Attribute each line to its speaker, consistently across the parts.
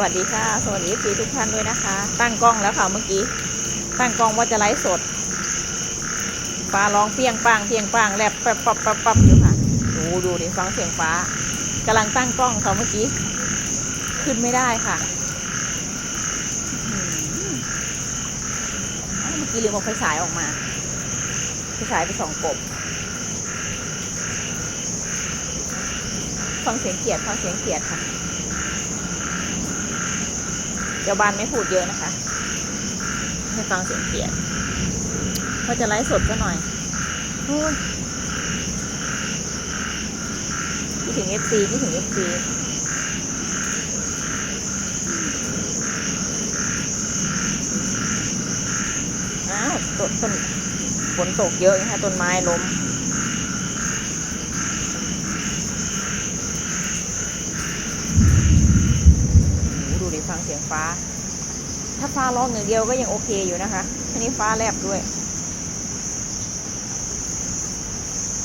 Speaker 1: วัสดีค่ะ สวัสดีพี่ทุกท่านด้วยนะคะ ตั้งกล้องแล้วค่ะเมื่อกี้ ตั้งกล้องว่าจะไลฟ์สดฟ้าร้องเพียงปังเพียงปังแลบปับปับปับปับอยู่ค่ะดูดูดิฟังเสียงฟ้ากำลังตั้งกล้องค่ะเมื่อกี้ ขึ้นไม่ได้ค่ะเมื่อกี้ลืมเอาไฟฉายออกมาไฟฉายไปสองกบฟังเสียงเขียดฟังเสียงเขียดค่ะ ดี๋ยวบ้านไม่พูดเยอะนะคะ ให้ฟังเสียงเขียดว่าจะไลฟ์สดก็หน่อยโอ้ยคิดถึง FC คิดถึง FC อ้าวต้นต้นฝนตกเยอะนะคะต้นไม้ล้ม โอ้โหดูดิฟั งเสียงฟ้า ถ้าฟ้าร้องอย่งเดียวก็ยังโอเคอยู่นะคะอันนี้ฟ้าแลบด้วย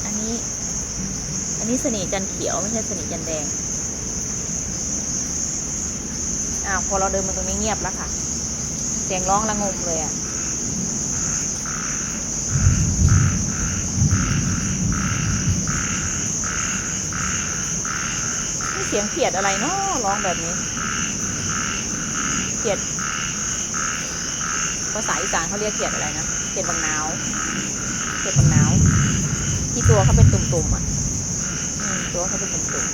Speaker 1: อันนี้ อันนี้สนิจันเขียวไม่ใช่สนิจันแดงอ้าวพอเราเดินมาตรงนี้เงียบแล้วค่ะ เสียงร้องระงมเลยอะ่ะนี่เสียงเขียดอะไรเนาะร้องแบบนี้ เขียดภาษาอีสานเขาเรียกเขียดอะไรนะเขียดบางนาวเขียดบางนาวที่ตัวเขาเป็นตุ่มๆอะอืมตัวเขาเป็นตุ่ม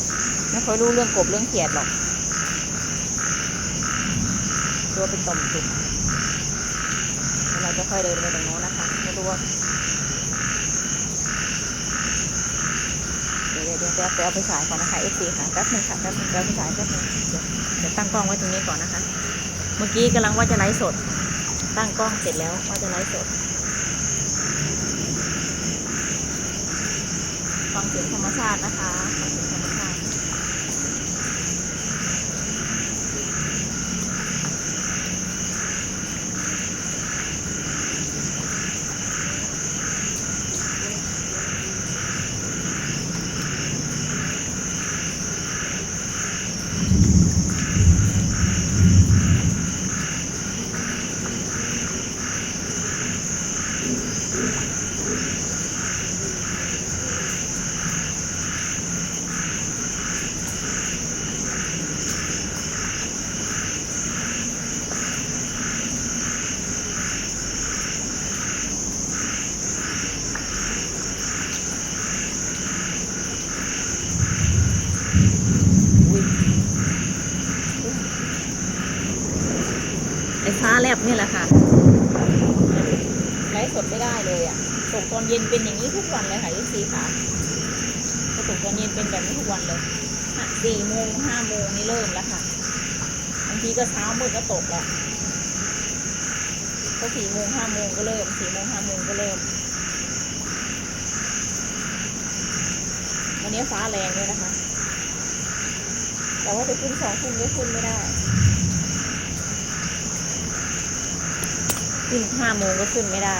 Speaker 1: ๆไม่ค่อยรู้เรื่องกบเรื่องเขียดหรอก ตัวเป็นตุ่มๆเราจะค่อยเดินไปตรงโน้นนะคะไม่รู้ว่า เดี๋ยวไปเอาไปฉายก่อนนะคะเอฟซีค่ะแป๊บหนึงค่ะแป๊บหนึงแป๊บไปฉายแป๊บหนึงเดี๋ยวเดี๋ยวตั้งกล้องไว้ตรงนี้ก่อนนะคะ เมื่อกี้กำลังว่าจะไลฟ์สด ตั้งกล้องเสร็จแล้วว่าจะไลฟ์สดฟังเสียงธรรมชาตินะคะฟังเสียงธรรมชาติ อุ๊ย บนี่แหละค่ะไลฟ์สดไม่ได้เลยอะตกตอนเย็นเป็นอย่างนี้ทุกวันเลยค่ะยี่สีค่ะก็ตกตอนเย็นเป็นแบบนี้ทุกวันเลยสี่โมงห้าโมงนี่เริ่มแล้วค่ะบางทีก็เช้ามืดก็ตกแล้วก็สี่โมงห้าโมงก็เริ่มสี่โมงห้าโมงก็เริ่มวันนี้ฟ้าแรงด้วยนะคะ แต่ว่าจะขึ้นสองทุ่มก็ขึ้นไม่ได้ ขึ้นห้าโมงก็ขึ้นไม่ได้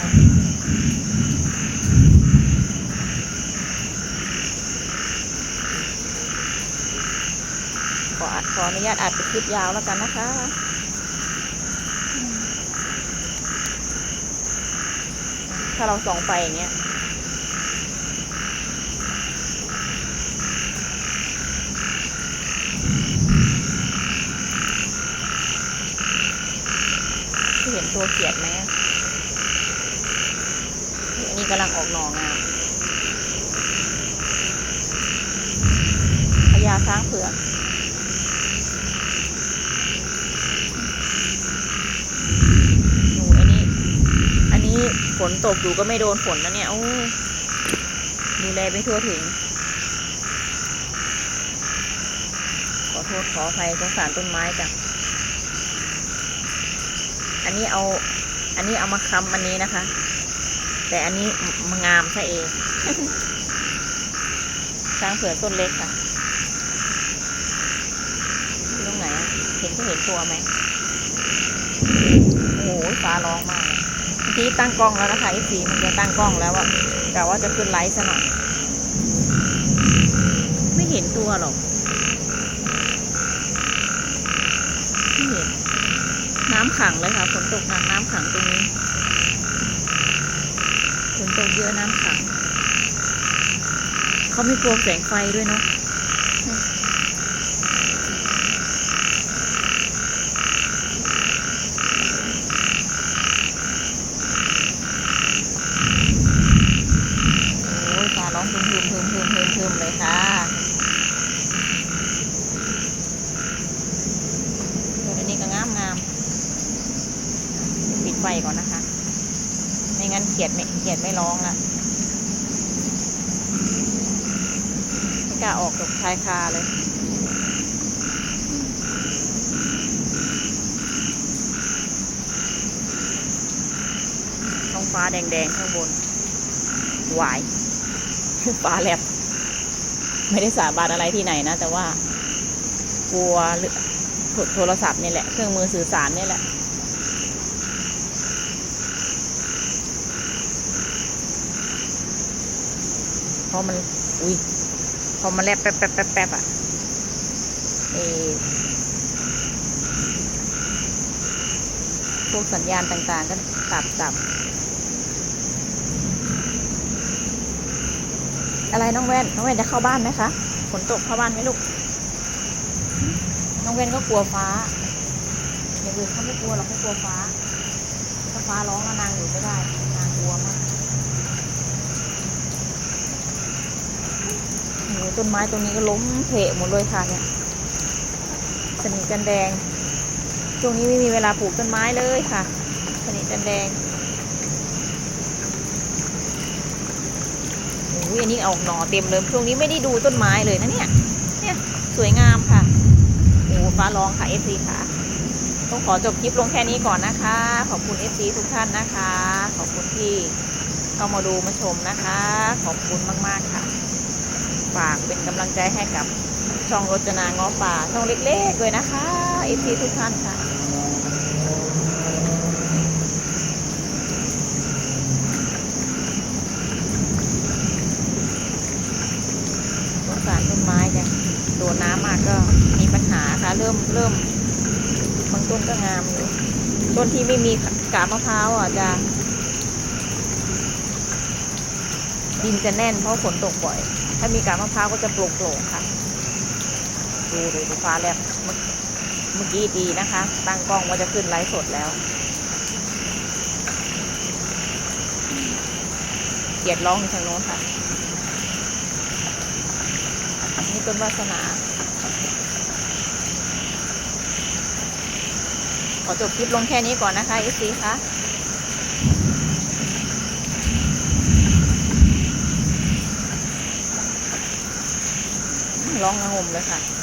Speaker 1: ขออัดขออนุญาตอัดเป็นคลิปยาวแล้วกันนะคะ ถ้าเราส่องไปอย่างเงี้ย นตัวเขียดไหมอะนี่อันนี้กำลังออกหน่องามพญาช้างเผือกหนูอันนี้ อันนี้ฝนตกอยู่ก็ไม่โดนฝนนะเนี่ย โอ้ดูแลไม่ทั่วถึง ขอโทษขออภัยสงสารต้นไม้จ้ะ อันนี้เอา อันนี้เอามาค้ำอันนี้นะคะ แต่อันนี้มางามซะเอง ช้างเผือกต้นเล็กค่ะตรงไหน เห็นก็เห็นตัวไหมโอ้โหฟ้าร้องมากเมื่อกี้ตั้งกล้องแล้วนะคะไอซีมันจะตั้งกล้องแล้วอะแต่ว่าจะขึ้นไลฟ์ซะหน่อย ไม่เห็นตัวหรอก น้ำขังเลยค่ะฝนตกหนักน้ำขังตรงนี้ฝนตกเยอะน้ำขัง เขาไม่กลัวแสงไฟด้วยเนาะโอ้ยฟ้าร้องพึมพึมพึมพึมพึมพึมเลยค่ะเดี๋ยวอันนี้ก็งามงามปิดไฟก่อนนะคะ ไม่งั้น เขียดไม่เขียดไม่ร้องละไม่กล้าออกจากชายคาเลยท้องฟ้าแดงๆข้างบนหวายฟ้าแลบไม่ได้สาบานอะไรที่ไหนนะ แต่ว่ากลัวเรื่องโทโทรศัพท์นี่แหละ เครื่องมือสื่อสารนี่แหละ พอมัน อุ้ยพอมันแลบแป๊บแป๊บแป๊บแป๊บอะเอพวกสัญญาณต่าง ๆ ก็ตัดดับอะไรน้องแว่นน้องแว่นจะเข้าบ้านไหมคะฝนตกเข้าบ้านไหมลูก น้องแว่นก็กลัวฟ้าอย่างอื่นเขาไม่กลัวหรอกเขากลัวฟ้าถ้าฟ้าร้องนางอยู่ไม่ได้ นางกลัวมากโอ้โห ต้นไม้ตรงนี้ก็ล้มเพะหมดเลยค่ะเนี่ยสนิทจันแดง ช่วงนี้ไม่มีเวลาปลูกต้นไม้เลยค่ะ สนิทจันแดงโอ้ยอันนี้ออกหน่อเต็มเลย ช่วงนี้ไม่ได้ดูต้นไม้เลยนะเนี่ย เนี่ยสวยงามค่ะโอ้ฟ้าร้องค่ะ FC ค่ะ ต้องขอจบคลิปลงแค่นี้ก่อนนะคะ ขอบคุณ FC ทุกท่านนะคะ ขอบคุณที่เข้ามาดูมาชมนะคะ ขอบคุณมาก ๆ ค่ะ ฝากเป็นกำลังใจให้กับช่องรจนาง้อป่าช่องเล็กๆเลยนะคะ FC ทุกท่านค่ะสงสารต้นไม้จ้ะโดนน้ำมากก็มีปัญหาค่ะ เริ่มเริ่มบางต้นก็งามอยู่ต้นที่ไม่มีกาบมะพร้าวอะจะ ดินจะแน่นเพราะฝนตกบ่อย ถ้ามีกาบมะพร้าวก็จะโปร่งโปร่งๆค่ะ ดูดูดูฟ้าแลบเมื่อกี้ดีนะคะ ตั้งกล้องว่าจะขึ้นไลฟ์สดแล้ว เกียดร้องทางโน้นค่ะ นี่ต้นวาสนา ขอจบคลิปลงแค่นี้ก่อนนะคะเอซีคะ ร้องระงมเลยค่ะ